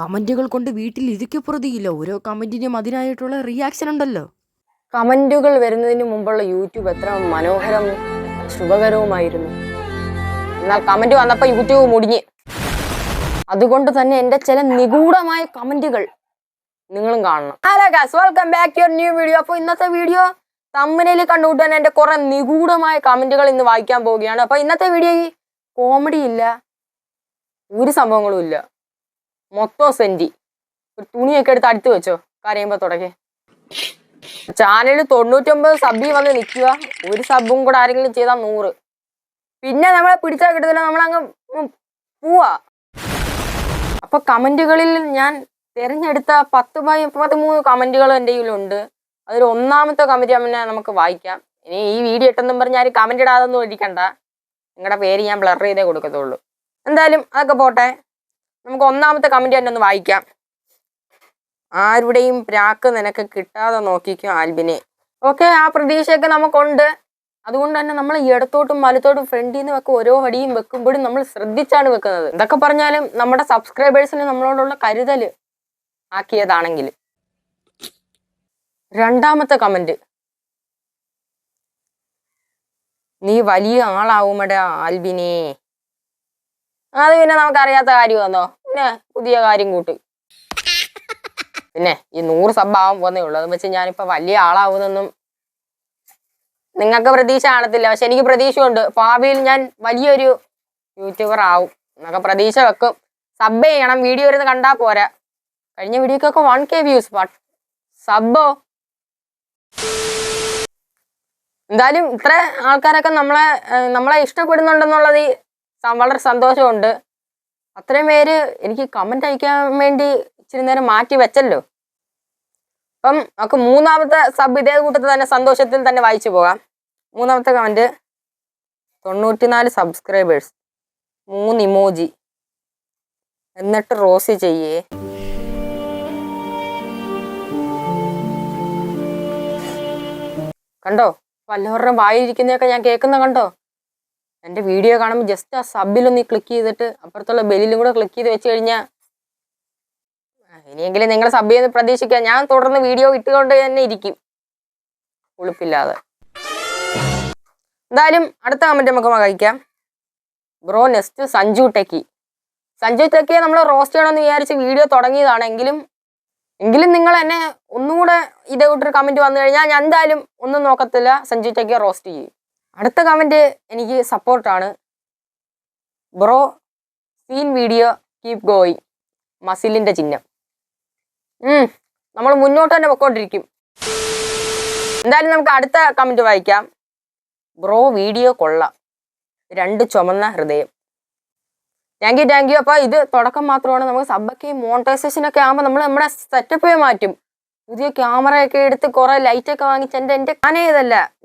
കമന്റുകൾ കൊണ്ട് വീട്ടിൽ ഇരിക്കപ്പുറതിയില്ല ഓരോ കമന്റിനും അതിനായിട്ടുള്ള റിയാക്ഷൻ ഉണ്ടല്ലോ. കമന്റുകൾ വരുന്നതിന് മുമ്പുള്ള യൂട്യൂബ് എത്ര മനോഹരവും ശുഭകരവുമായിരുന്നു. എന്നാൽ കമന്റ് വന്നപ്പോൾ യൂട്യൂബ് മുടിഞ്ഞ്. അതുകൊണ്ട് തന്നെ എന്റെ ചില നിഗൂഢമായ കമന്റുകൾ നിങ്ങളും കാണണം. Hello guys welcome back your new video അപ്പോൾ ഇന്നത്തെ വീഡിയോ തമ്മനയിൽ കണ്ടുകൊണ്ട് തന്നെ എന്റെ കുറെ നിഗൂഢമായ കമന്റുകൾ ഇന്ന് വായിക്കാൻ പോവുകയാണ്. അപ്പോൾ ഇന്നത്തെ വീഡിയോ കോമഡി ഇല്ല ഒരു സംഭവങ്ങളും ഇല്ല. മൊത്തം സെന്റി ഒരു തുണിയൊക്കെ എടുത്ത് അടുത്ത് വെച്ചോ കരയുമ്പോൾ തുടങ്ങി. ചാനൽ തൊണ്ണൂറ്റൊമ്പത് സബ്ബി വന്ന് നിൽക്കുക. ഒരു സബും കൂടെ ആരെങ്കിലും ചെയ്താൽ നൂറ്. പിന്നെ നമ്മളെ പിടിച്ചാൽ കിട്ടത്തില്ല നമ്മളങ്ങ് പോവാ. അപ്പൊ കമന്റുകളിൽ ഞാൻ തിരഞ്ഞെടുത്ത പത്ത് പതി- പതിമൂന്ന് കമന്റുകൾ എന്റെ കയ്യിലുണ്ട്. അതിൽ ഒന്നാമത്തെ കമന്റ് അമ്മനെ നമുക്ക് വായിക്കാം. ഇനി ഈ വീഡിയോ ഇട്ടെന്നും പറഞ്ഞ് ആരും കമന്റ് ഇടാതൊന്നും ഇരിക്കണ്ട. നിങ്ങളുടെ പേര് ഞാൻ ബ്ലർ ചെയ്തേ കൊടുക്കത്തുള്ളൂ. എന്തായാലും അതൊക്കെ പോട്ടെ. നമുക്ക് ഒന്നാമത്തെ കമന്റ് തന്നെ ഒന്ന് വായിക്കാം. ആരുടെയും പ്രാക്ക് നിനക്ക് കിട്ടാതെ നോക്കിക്കും ആൽബിനെ. ഓക്കെ ആ പ്രതീക്ഷയൊക്കെ നമുക്കുണ്ട്. അതുകൊണ്ട് തന്നെ നമ്മൾ ഇടത്തോട്ടും വലത്തോട്ടും ഫ്രണ്ടിൽ നിന്ന് വെക്കും ഓരോ അടിയും വെക്കുമ്പോഴും നമ്മൾ ശ്രദ്ധിച്ചാണ് വെക്കുന്നത്. എന്തൊക്കെ പറഞ്ഞാലും നമ്മുടെ സബ്സ്ക്രൈബേഴ്സിന് നമ്മളോടുള്ള കരുതൽ ആക്കിയതാണെങ്കിൽ. രണ്ടാമത്തെ കമന്റ് നീ വലിയ ആളാവുമടാ ആൽബിനെ. അത് പിന്നെ നമുക്ക് അറിയാത്ത കാര്യമാണോ പിന്നെ പുതിയ കാര്യം കൂട്ടി. പിന്നെ ഈ നൂറ് സബ് ആവാൻ പോകുന്നേ ഉള്ളൂ. അത് വെച്ച് ഞാനിപ്പോ വലിയ ആളാവുന്നൊന്നും നിങ്ങൾക്ക് പ്രതീക്ഷ കാണത്തില്ല. പക്ഷെ എനിക്ക് പ്രതീക്ഷയുണ്ട്. ഭാവിയിൽ ഞാൻ വലിയൊരു യൂട്യൂബർ ആവും എന്നൊക്കെ പ്രതീക്ഷ വെക്കും. സബ് ചെയ്യണം. വീഡിയോ ഇരുന്ന് കണ്ടാ പോരാ. കഴിഞ്ഞ വീഡിയോക്കൊക്കെ വൺ കെ വ്യൂസ് ബട്ട് സബോ എന്തായാലും ഇത്ര ആൾക്കാരൊക്കെ നമ്മളെ നമ്മളെ ഇഷ്ടപ്പെടുന്നുണ്ടെന്നുള്ളത് വളരെ സന്തോഷമുണ്ട്. അത്രയും പേര് എനിക്ക് കമന്റ് അയക്കാൻ വേണ്ടി ഇച്ചിരി നേരം മാറ്റി വെച്ചല്ലോ. അപ്പം നമുക്ക് മൂന്നാമത്തെ സബ് ഇതേ കൂട്ടത്തിൽ തന്നെ സന്തോഷത്തിൽ തന്നെ വായിച്ചു പോകാം. മൂന്നാമത്തെ കമന്റ് തൊണ്ണൂറ്റിനാല് സബ്സ്ക്രൈബേഴ്സ് മൂന്ന് ഇമോജി എന്നിട്ട് റോസി ചെയ്യേ. കണ്ടോ? വല്ലവരുടെ വായിരിക്കുന്നതൊക്കെ ഞാൻ കേൾക്കുന്ന കണ്ടോ? എന്റെ വീഡിയോ കാണുമ്പോൾ ജസ്റ്റ് ആ സബിലൊന്ന് ക്ലിക്ക് ചെയ്തിട്ട് അപ്പുറത്തുള്ള ബെല്ലിലും കൂടെ ക്ലിക്ക് ചെയ്ത് വെച്ച് കഴിഞ്ഞാൽ ഇനിയെങ്കിലും നിങ്ങളെ സബ് ചെയ്ത് പ്രതീക്ഷിക്കാം. ഞാൻ തുടർന്ന് വീഡിയോ ഇട്ടുകൊണ്ട് തന്നെ ഇരിക്കും. ഉളുപ്പില്ലാതെ. എന്തായാലും അടുത്ത കമന്റ് നമുക്ക് കഴിക്കാം. Bro next Sanju techy. Sanju ടെക്കിയെ നമ്മൾ റോസ്റ്റ് ചെയ്യണമെന്ന് വിചാരിച്ച് വീഡിയോ തുടങ്ങിയതാണെങ്കിലും എങ്കിലും നിങ്ങൾ എന്നെ ഒന്നുകൂടെ ഇതേ കൂട്ടൊരു കമന്റ് വന്നു കഴിഞ്ഞാൽ ഞാൻ എന്തായാലും ഒന്നും നോക്കത്തില്ല. സഞ്ജു ടെക്കിയെ റോസ്റ്റ് ചെയ്യും. അടുത്ത കമന്റ് എനിക്ക് സപ്പോർട്ടാണ് bro scene video keep going മസിലിന്റെ ചിഹ്നം. നമ്മൾ മുന്നോട്ട് തന്നെ പൊക്കോണ്ടിരിക്കും. എന്തായാലും നമുക്ക് അടുത്ത കമന്റ് വായിക്കാം. ബ്രോ വീഡിയോ കൊള്ളാം. രണ്ട് ചുമന്ന ഹൃദയം. താങ്ക് യു താങ്ക് യു അപ്പോൾ ഇത് തുടക്കം മാത്രമാണ്. നമുക്ക് സബ്ബൊക്കെ മോണിറ്റൈസേഷനൊക്കെ ആകുമ്പോൾ നമ്മൾ നമ്മുടെ സെറ്റപ്പ് മാറ്റും. പുതിയ ക്യാമറയൊക്കെ എടുത്ത് കുറേ ലൈറ്റൊക്കെ വാങ്ങിച്ച് എന്റെ എന്റെ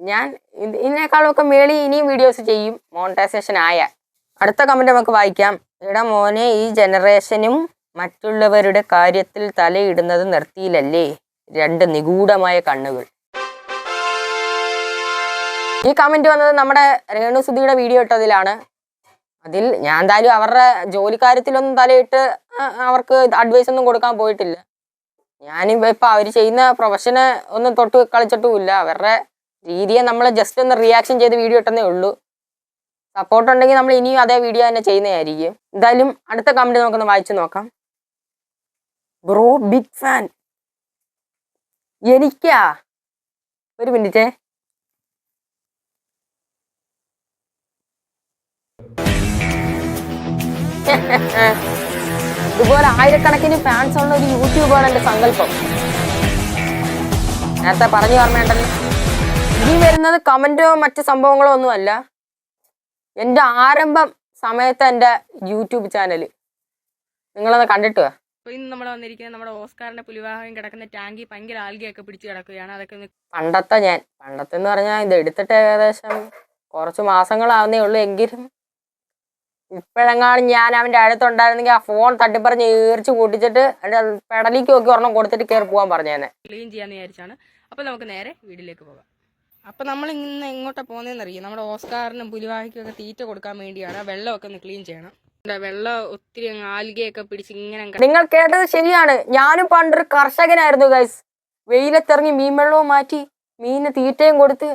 ഞാൻ ഇത് ഇതിനേക്കാളൊക്കെ മേളി ഇനിയും വീഡിയോസ് ചെയ്യും. മോണിറ്റൈസേഷൻ ആയ. അടുത്ത കമന്റ് നമുക്ക് വായിക്കാം. എടാ മോനെ ഈ ജനറേഷനും മറ്റുള്ളവരുടെ കാര്യത്തിൽ തലയിടുന്നത് നിർത്തിയില്ലല്ലേ? രണ്ട് നിഗൂഢമായ കണ്ണുകൾ. ഈ കമന്റ് വന്നത് നമ്മുടെ രേണുസുധിയുടെ വീഡിയോ ഇട്ടതിലാണ്. അതിൽ ഞാൻ എന്തായാലും അവരുടെ ജോലിക്കാര്യത്തിലൊന്നും തലയിട്ട് അവർക്ക് അഡ്വൈസ് ഒന്നും കൊടുക്കാൻ പോയിട്ടില്ല. ഞാനിപ്പോൾ ഇപ്പം അവർ ചെയ്യുന്ന പ്രൊഫഷനെ ഒന്നും തൊട്ട് കളിച്ചിട്ടുമില്ല. അവരുടെ രീതിയെ നമ്മൾ ജസ്റ്റ് ഒന്ന് റിയാക്ഷൻ ചെയ്ത് വീഡിയോ ഇട്ടെന്നേ ഉള്ളൂ. സപ്പോർട്ട് ഉണ്ടെങ്കിൽ നമ്മൾ ഇനിയും അതേ വീഡിയോ തന്നെ ചെയ്യുന്നതായിരിക്കും. എന്തായാലും അടുത്ത കമന്റ് നമുക്കൊന്ന് വായിച്ചു നോക്കാം. ബ്രോ ബിഗ് ഫാൻ എനിക്കാ? ഒരു മിനിറ്റേ ഇതുപോലെ ആയിരക്കണക്കിന് ഫാൻസ് ഉള്ള ഒരു യൂട്യൂബാണ് എന്റെ സങ്കല്പം. നേരത്തെ പറഞ്ഞു ഓർമ്മയുണ്ടല്ലോ ഇനി വരുന്നത് കമന്റോ മറ്റു സംഭവങ്ങളോ ഒന്നുമല്ല. എന്റെ ആരംഭം സമയത്ത് എന്റെ യൂട്യൂബ് ചാനൽ നിങ്ങളത് കണ്ടിട്ട് വാ. അപ്പൊ ഇന്ന് നമ്മൾ വന്നിരിക്കുന്നത് നമ്മുടെ ഓസ്കാറിന്റെ പുലിവാഹം കിടക്കുന്ന ടാങ്കി ഭയങ്കര ആൽഗയൊക്കെ പിടിച്ച് കിടക്കുകയാണ്. അതൊക്കെ പണ്ടത്തെ ഞാൻ പണ്ടത്തെ എന്ന് പറഞ്ഞാൽ ഇത് എടുത്തിട്ട് ഏകദേശം കുറച്ച് മാസങ്ങളാവുന്നേ ഉള്ളൂ എങ്കിലും ഇപ്പോഴെങ്ങാണ് ഞാൻ അവന്റെ അടുത്തുണ്ടായിരുന്നെങ്കിൽ ആ ഫോൺ തട്ടിപ്പറഞ്ഞ് ഏറിച്ച് കൂട്ടിച്ചിട്ട് പെടലിക്ക് നോക്കി ഒരെണ്ണം കൊടുത്തിട്ട് കയറി പോകാൻ പറഞ്ഞേനെ. ക്ലീൻ ചെയ്യാന്ന് വിചാരിച്ചാണ്. അപ്പൊ നമുക്ക് നേരെ വീട്ടിലേക്ക് പോകാം. അപ്പൊ നമ്മൾ ഇന്ന് എങ്ങോട്ടാ പോകുന്നതെന്ന് അറിയാം നമ്മുടെ ഓസ്കാറിനും പുലിവാഹിക്കും ഒക്കെ തീറ്റ കൊടുക്കാൻ വേണ്ടിയാണ് വെള്ളമൊക്കെ ഒന്ന് ക്ലീൻ ചെയ്യണം. വെള്ളം ഒത്തിരി അങ്ങ് ആൽഗയൊക്കെ പിടിച്ച് ഇങ്ങനെ നിങ്ങൾ കേട്ടത് ശരിയാണ്. ഞാനും പണ്ടൊരു കർഷകനായിരുന്നു ഗൈസ് വെയിലത്തിറങ്ങി മീൻ വെള്ളവും മാറ്റി മീനിന് തീറ്റയും കൊടുത്ത്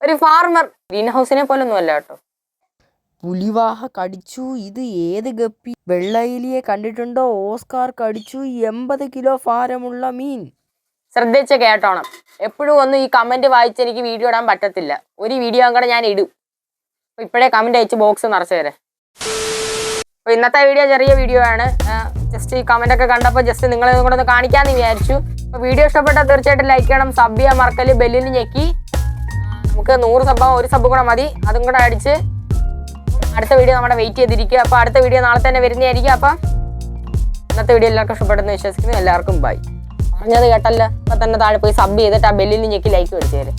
ഒരു ഫാർമർ ഗ്രീൻ ഹൗസിനെ പോലൊന്നും അല്ല കേട്ടോ. പുലിവാഹ കടിച്ചു. ഇത് ഏത് ഗപ്പി? വെള്ളയിലിയെ കണ്ടിട്ടുണ്ടോ? ഓസ്കാർ കടിച്ചു. എൺപത് കിലോ ഭാരമുള്ള മീൻ. ശ്രദ്ധിച്ച് കേട്ടോണം. എപ്പോഴും ഒന്നും ഈ കമന്റ് വായിച്ച് എനിക്ക് വീഡിയോ ഇടാൻ പറ്റത്തില്ല. ഒരു വീഡിയോ കൂടെ ഞാൻ ഇടും. അപ്പൊ ഇപ്പോഴേ കമന്റ് അയച്ച് ബോക്സ് നിറച്ചു തരാം. അപ്പൊ ഇന്നത്തെ വീഡിയോ ചെറിയ വീഡിയോ ആണ്. ജസ്റ്റ് ഈ കമന്റ് ഒക്കെ കണ്ടപ്പോൾ ജസ്റ്റ് നിങ്ങളെ കൂടെ ഒന്ന് കാണിക്കാന്ന് വിചാരിച്ചു. അപ്പൊ വീഡിയോ ഇഷ്ടപ്പെട്ടാൽ തീർച്ചയായിട്ടും ലൈക്ക് ചെയ്യണം. സബ് ചെയ്യാൻ മറക്കൽ ബെല്ലിന് ഞെക്കി. നമുക്ക് നൂറ് സബ്ബോ ഒരു സബ് കൂടെ മതി. അതും കൂടെ അടിച്ച് അടുത്ത വീഡിയോ നമ്മുടെ വെയിറ്റ് ചെയ്തിരിക്കുക. അപ്പൊ അടുത്ത വീഡിയോ നാളെ തന്നെ വരുന്നതായിരിക്കും. അപ്പം ഇന്നത്തെ വീഡിയോ എല്ലാവർക്കും ഇഷ്ടപ്പെട്ടെന്ന് വിശ്വസിക്കുന്നു. എല്ലാവർക്കും ബൈ പറഞ്ഞത് കേട്ടല്ലോ. അപ്പൊ തന്നെ താഴെ പോയി സബ് ചെയ്തിട്ട് ആ ബെല്ലിൽ ഞെക്കി ലൈക്ക് മേടിച്ചു തരും